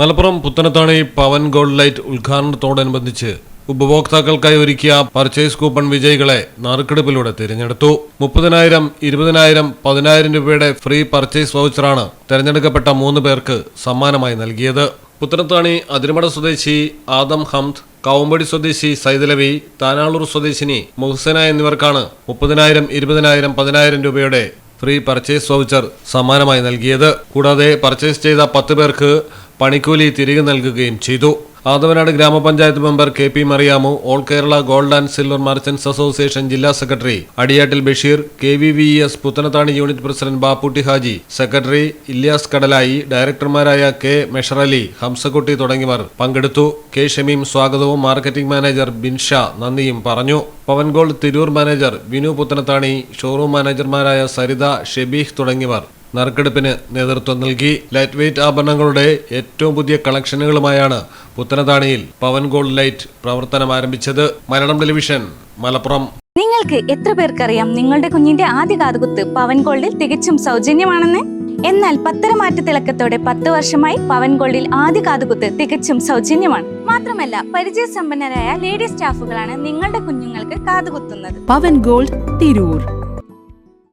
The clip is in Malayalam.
മലപ്പുറം പുത്തനത്താണി പവൻ ഗോൾഡ് ലൈറ്റ് ഉദ്ഘാടനത്തോടനുബന്ധിച്ച് ഉപഭോക്താക്കൾക്കായി ഒരുക്കിയ പർച്ചേസ് കൂപ്പൺ വിജയികളെ നറുക്കെടുപ്പിലൂടെ തിരഞ്ഞെടുത്തു. മുപ്പതിനായിരം ഇരുപതിനായിരം പതിനായിരം രൂപയുടെ ഫ്രീ പർച്ചേസ് വൗച്ചറാണ് തിരഞ്ഞെടുക്കപ്പെട്ട മൂന്ന് പേർക്ക് സമ്മാനമായി നൽകിയത്. പുത്തനത്താണി അതിരുമട സ്വദേശി ആദം ഹംദ് കൗമ്പടി സ്വദേശി സൈതലവി താനാളൂർ സ്വദേശിനി മുഹ്സന എന്നിവർക്കാണ് മുപ്പതിനായിരം ഇരുപതിനായിരം പതിനായിരം രൂപയുടെ ഫ്രീ പർച്ചേസ് വൗച്ചർ സമ്മാനമായി നൽകിയത്. കൂടാതെ പർച്ചേസ് ചെയ്ത പത്ത് പേർക്ക് പണിക്കൂലി തിരികെ നൽകുകയും ചെയ്തു. ആദവനാട് ഗ്രാമപഞ്ചായത്ത് member K P Mariyamu all Kerala gold and silver merchants association ജില്ലാ secretary Adiyattil Basheer K V V S Puthanathani unit president Bapputty Haji secretary Ilyas Kadalayi ഡയറക്ടർമാരായ K മെഷറലി Hamsakutty തുടങ്ങിയവർ പങ്കെടുത്തു. കെ ഷമീം സ്വാഗതവും മാർക്കറ്റിംഗ് മാനേജർ ബിൻഷ നന്ദിയും പറഞ്ഞു. പവൻഗോൾഡ് തിരൂർ മാനേജർ വിനു പുത്തനത്താണി ഷോറൂം മാനേജർമാരായ സരിത ഷെബീഹ് തുടങ്ങിയവർ നറുക്കെടുപ്പിന് നേതൃത്വം നൽകി ലൈറ്റ് വെയ്റ്റ് ആഭരണങ്ങളുടെ ഏറ്റവും പുതിയ കളക്ഷനുകളുമായാണ് പുത്തനതാണിയിൽ പവൻ ഗോൾഡ് ലൈറ്റ് പ്രവർത്തനം ആരംഭിച്ചത് മലയാളം ടെലിവിഷൻ മലപ്പുറം. നിങ്ങൾക്ക് എത്ര പേർക്കറിയാം നിങ്ങളുടെ കുഞ്ഞിന്റെ ആദ്യ കാതുകുത്ത് പവൻ ഗോൾഡിൽ തികച്ചും സൗജന്യമാണെന്ന്? എന്നാൽ പത്തരമാറ്റ തിളക്കത്തോടെ പത്ത് വർഷമായി പവൻ ഗോൾഡിൽ ആദ്യ കാതുകുത്ത് തികച്ചും സൗജന്യമാണ്. മാത്രമല്ല പരിചയസമ്പന്നരായ ലേഡി സ്റ്റാഫുകളാണ് നിങ്ങളുടെ കുഞ്ഞുങ്ങൾക്ക് കാതുകുത്തുന്നത്. പവൻ ഗോൾഡ് തിരൂർ.